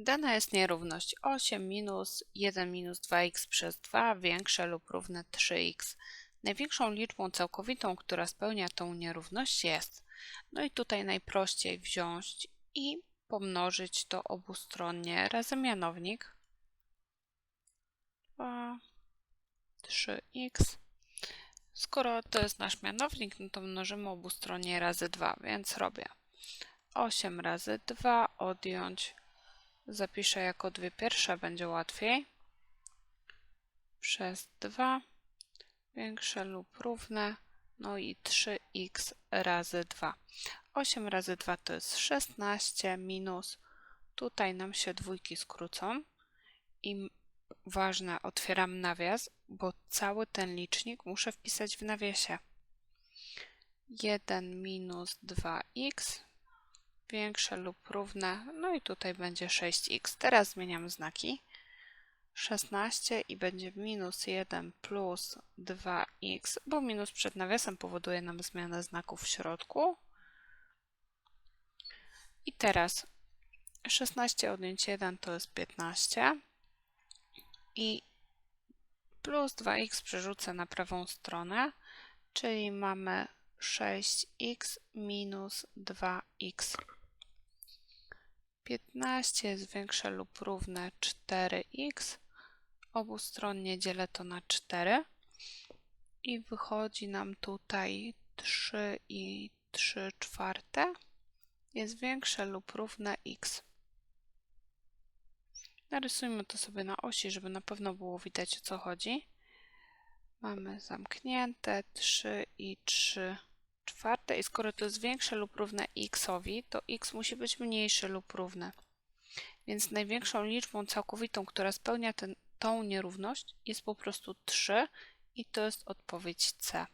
Dana jest nierówność 8 minus 1 minus 2x przez 2 większe lub równe 3x. Największą liczbą całkowitą, która spełnia tą nierówność jest. No i tutaj najprościej wziąć i pomnożyć to obustronnie razy mianownik. 2, 3x. Skoro to jest nasz mianownik, no to mnożymy obustronnie razy 2, więc robię 8 razy 2 odjąć zapiszę jako dwie pierwsze, będzie łatwiej. Przez 2 większe lub równe, no i 3x razy 2. 8 razy 2 to jest 16 minus, tutaj nam się dwójki skrócą i ważne, otwieram nawias, bo cały ten licznik muszę wpisać w nawiasie. 1 minus 2x większe lub równe, no i tutaj będzie 6x. Teraz zmieniam znaki. 16 i będzie minus 1 plus 2x, bo minus przed nawiasem powoduje nam zmianę znaków w środku. I teraz 16 odjąć 1 to jest 15 i plus 2x przerzucę na prawą stronę, czyli mamy 6x minus 2x. 15 jest większe lub równe 4x. Obustronnie dzielę to na 4 i wychodzi nam tutaj 3 i 3 czwarte jest większe lub równe x. Narysujmy to sobie na osi, żeby na pewno było widać o co chodzi. Mamy zamknięte 3 i 3 czwarte i skoro to jest większe lub równe xowi, to x musi być mniejsze lub równe. Więc największą liczbą całkowitą, która spełnia ten, tą nierówność jest po prostu 3 i to jest odpowiedź C.